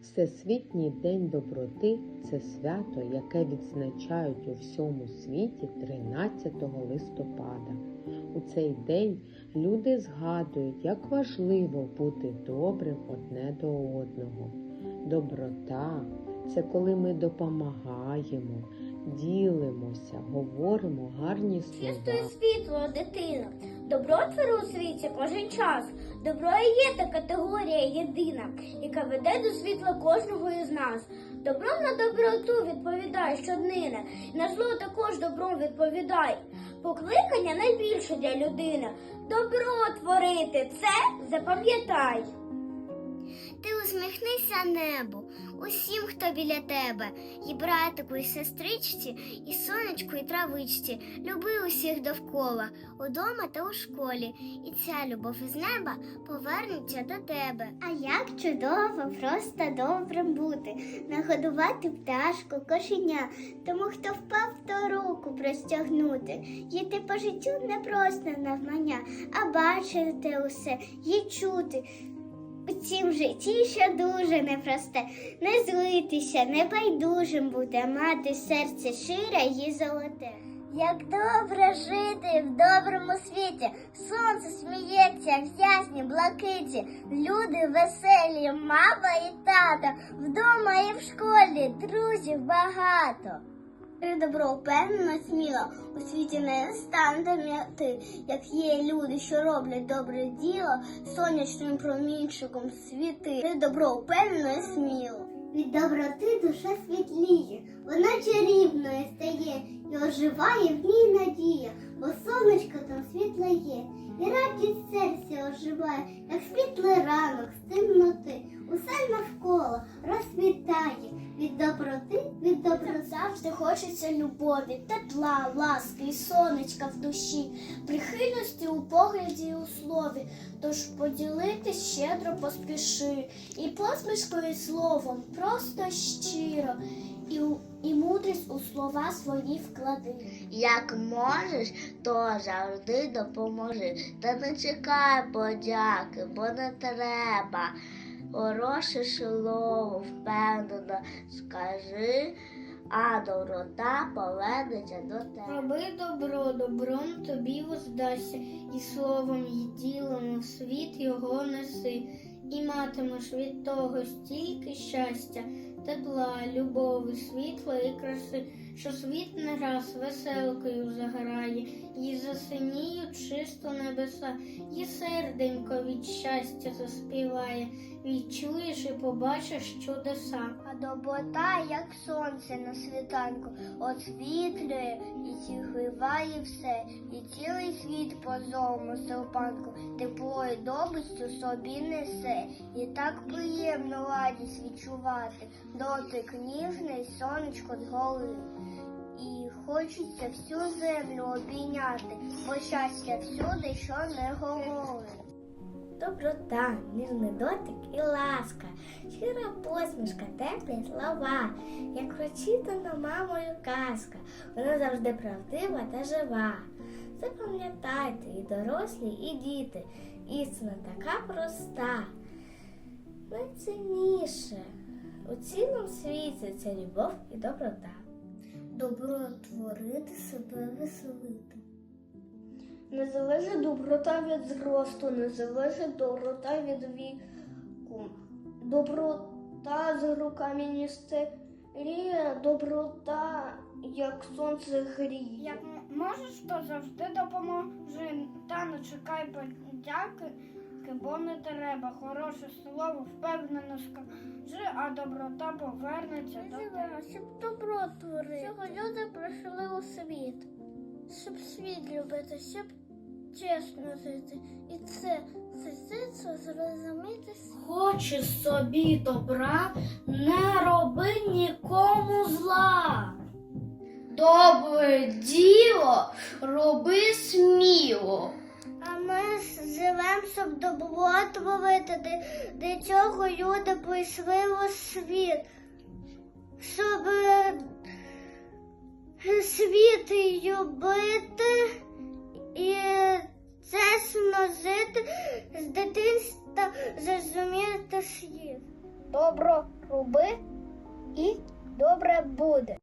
Всесвітній день доброти це свято, яке відзначають у всьому світі 13 листопада. У цей день люди згадують, як важливо бути добрим одне до одного. Доброта це коли ми допомагаємо, ділимося, говоримо гарні слова. світло, дитина. Добро творить у світі кожен час. Добро і є та категорія єдина, яка веде до світла кожного із нас. Добром на доброту відповідає щоднина, і на зло також добром відповідає. Покликання найбільше для людини. Добро творити це запам'ятай. Ти усміхнися небу, усім, хто біля тебе, і братику, і сестричці, і сонечку, і травичці. Люби усіх довкола, удома та у школі, і ця любов із неба повернеться до тебе. А як чудово, просто добрим бути, нагодувати пташку, кошеня, тому хто впав, то руку простягнути. Їти по життю не просто навмання, а бачити усе і чути. У цім житті ще дуже непросте. Не злитися, не байдужим а мати серце шире і золоте. Як добре жити в доброму світі, сонце сміється в ясній блакиті, люди веселі, мама і тато, вдома і в школі друзів багато. Ти добро впевнено сміло, у світі не станете м'яти, як є люди, що роблять добре діло, сонячним промінчиком світи. Ти добро впевнено сміло. Від доброти душа світліє, вона чарівною стає і оживає в ній надія, бо сонечко там світле є, і радість серця оживає, як світлий ранок з темноти. Усе навколо розквітає від доброти, від доброти. Завжди хочеться любові, тепла, ласки і сонечка в душі, прихильності у погляді і у слові. Тож поділитись щедро поспіши, і посмішкою і словом просто щиро, і, і мудрість у слова свої вклади. Як можеш, то завжди допоможи. Та не чекай подяки, бо не треба. Хороше слово впевнено. Скажи, а доброта повернеться до тебе. Роби добро, добром тобі воздасться, і словом, і ділом у світ його неси, і матимеш від того стільки щастя, тепла, любові, світла і краси, що світ не раз веселкою заграє, і засиніють чисто небеса, і серденько від щастя заспіває, відчуєш і побачиш чудеса. А доброта, як сонце на світанку, освітлює і зігріває все, і цілий світ по зовому серпанку, тепло і добрістю собі несе, і так приємно радість відчувати, дотик ніжний, сонечко згори. І хочеться всю землю обійняти, бо щастя всюди, що не говорить. Доброта, ніжний дотик і ласка, щира посмішка, теплі слова, як прочитана мамою казка, вона завжди правдива та жива. Запам'ятайте і дорослі, і діти, істина така проста. Найцінніше у цілому світі це любов і доброта. Добро творити себе веселити. Не залежить доброта від зросту, не залежить доброта від віку. Доброта з руками містеріє, доброта, як сонце гріє. Як можеш, то завжди допоможи, та не чекай подяки, бо не треба. Хороше слово впевнено скажи, а доброта повернеться до тебе. щоб добро творити. Щоб люди прийшли у світ. Щоб світ любити, щоб чесно жити. І це сердце зрозуміти. Хочеш собі добра, не роби нікому зла. Добре діло роби сміло. А ми живемо, щоб добро творити. Для цього люди прийшли у світ. Щоб е, світ любити і це жити з дитинства зрозуміти слів. Добро роби і добре буде.